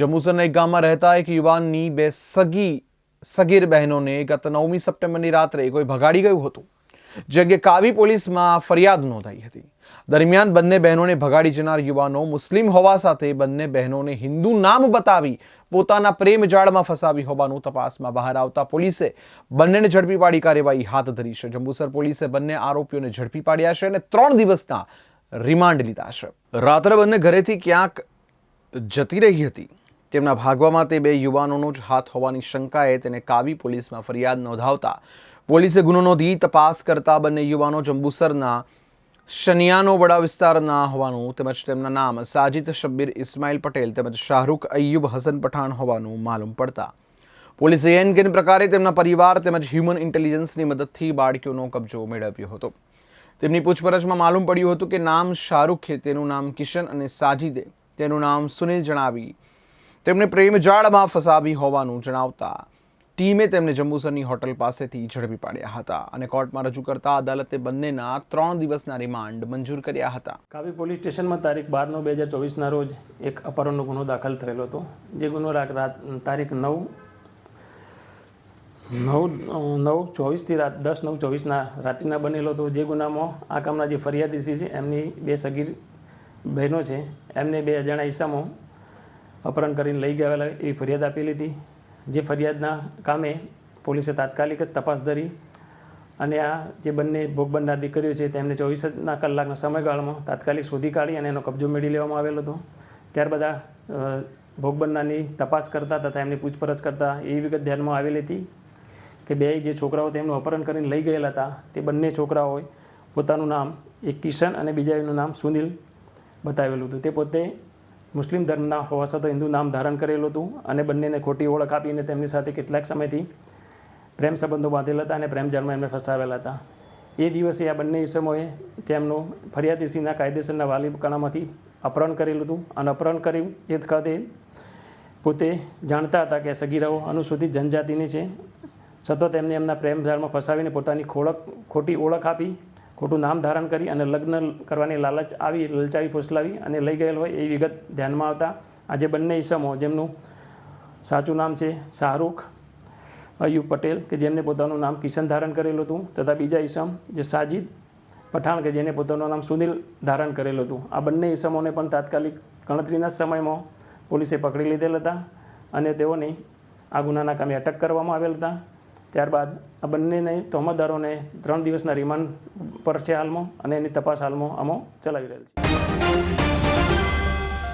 જંબુસરના એક ગામમાં રહેતા એક યુવાનની બે સગી, સગીર બહેનોને ગત નવમી સપ્ટેમ્બરની રાત્રે કોઈ ભગાડી ગયું હતું, જે અંગે કાવી પોલીસમાં ફરિયાદ નોંધાઈ હતી. દરમિયાન બંને બહેનોને ભગાડી જનાર યુવાનો મુસ્લિમ હોવા સાથે બંને બહેનોને હિન્દુ નામ બતાવી પોતાના પ્રેમ જાળમાં ફસાવી હોવાનું તપાસમાં બહાર આવતા પોલીસે બંનેને ઝડપી પાડી કાર્યવાહી હાથ ધરી છે. જંબુસર પોલીસે બંને આરોપીઓને ઝડપી પાડ્યા છે અને ત્રણ દિવસના રિમાન્ડ લીધા છે. રાત્રે બંને ઘરેથી ક્યાંક જતી રહી હતી. તેમના ભાગવામાં તે બે યુવાનોનો જ હાથ હોવાની શંકાએ તેને કાવી પોલીસમાં ફરિયાદ નોંધાવતા પોલીસે ગુનો નોંધી તપાસ કરતા બંને યુવાનો જંબુસરના શનિયાનો વડા વિસ્તારના હોવાનું તેમજ તેમના નામ સાજિદ શબ્બીર ઇસ્માઇલ પટેલ તેમજ શાહરૂખ અય્યુબ હસન પઠાણ હોવાનું માલુમ પડતા. પોલીસે એન કેન પ્રકારે તેમના પરિવાર તેમજ હ્યુમન ઇન્ટેલિજન્સની મદદથી બાળકીઓનો કબજો મેળવ્યો હતો. તેમની પૂછપરછમાં માલુમ પડ્યું હતું કે નામ શાહરૂખે તેનું નામ કિશન અને સાજિદે તેનું નામ સુનિલ જણાવી તેમને પ્રેમ જાળમાં ફસાવી હોવાનું જણાવતા ટીમે તેમને જંબુસરની હોટલ પાસેથી ઝડપી પાડ્યા હતા અને કોર્ટમાં રજૂ કરતા અદાલતે બંનેના ત્રણ દિવસના રિમાન્ડ મંજૂર કર્યા હતા. કાવી પોલીસ સ્ટેશનમાં તારીખ બાર નવ બે હજાર ચોવીસના રોજ એક અપહરણનો ગુનો દાખલ થયેલો હતો. જે ગુનો રાત તારીખ નવ નવ નવ ચોવીસથી રાત દસ નવ ચોવીસના રાત્રિના બનેલો હતો. જે ગુનામાં આ કામના જે ફરિયાદી છે, એમની બે સગીર બહેનો છે, એમને બે અજાણા ઈસામો અપહરણ કરીને લઈ ગયેલા એવી ફરિયાદ આપેલી હતી જે ફરિયાદના કામે પોલીસે તાત્કાલિક જ તપાસ ધરી અને આ જે બંને ભોગ બનનાર દીકરીઓ છે તેમને ચોવીસના કલાકના સમયગાળામાં તાત્કાલિક શોધી કાઢી અને એનો કબજો મેળવી લેવામાં આવેલો હતો. ત્યારબાદ આ અ, ભોગ બનનારની તપાસ કરતા તથા એમની પૂછપરછ કરતા એવી વિગત ધ્યાનમાં આવેલી હતી કે બે જે છોકરાઓ તેમનું અપહરણ કરીને લઈ ગયેલા હતા તે બંને છોકરાઓએ પોતાનું નામ એક કિશન અને બીજાનું નામ સુનિલ બતાવેલું હતું. તે પોતે મુસ્લિમ ધર્મના હોવા છતાં હિન્દુ નામ ધારણ કરેલું હતું અને બંનેને ખોટી ઓળખ આપીને તેમની સાથે કેટલાક સમયથી પ્રેમ સંબંધો બાંધેલા હતા અને પ્રેમ જાળમાં એમને ફસાવેલા હતા. એ દિવસે આ બંને ઈસમોએ તેમનું ફરિયાદીસીના કાયદેસરના વાલી કણામાંથી અપહરણ કરેલું હતું. અને અપહરણ કર્યું એ વખતે પોતે જાણતા હતા કે સગીરાઓ અનુસૂચિત જનજાતિની છે. છતાં તેમને એમના પ્રેમ જાળમાં ફસાવીને પોતાની ખોળક, ખોટી ઓળખ આપી ખોટું નામ ધારણ કરી અને લગ્ન કરવાની લાલચ આવી, લલચાવી, ફોસલાવી અને લઈ ગયેલ હોય એ વિગત ધ્યાનમાં આવતા આજે બંને ઈસમો, જેમનું સાચું નામ છે શાહરૂખ, અયુબ પટેલ, કે જેમને પોતાનું નામ કિશન ધારણ કરેલું હતું, તથા બીજા ઈસમ જે સાજિદ પઠાણ, કે જેને પોતાનું નામ સુનિલ ધારણ કરેલું હતું. આ બંને ઈસમોને પણ તાત્કાલિક ગણતરીના સમયમાં પોલીસે પકડી લીધેલ હતા અને તેઓની આ ગુનાના કામે અટક કરવામાં આવેલ હતા. ત્યારબાદ આ બંનેને તોહમતદારોને ત્રણ દિવસના રિમાન્ડ પર છે હાલમાં અને એની તપાસ હાલમાં આમાં ચલાવી રહેલ છે.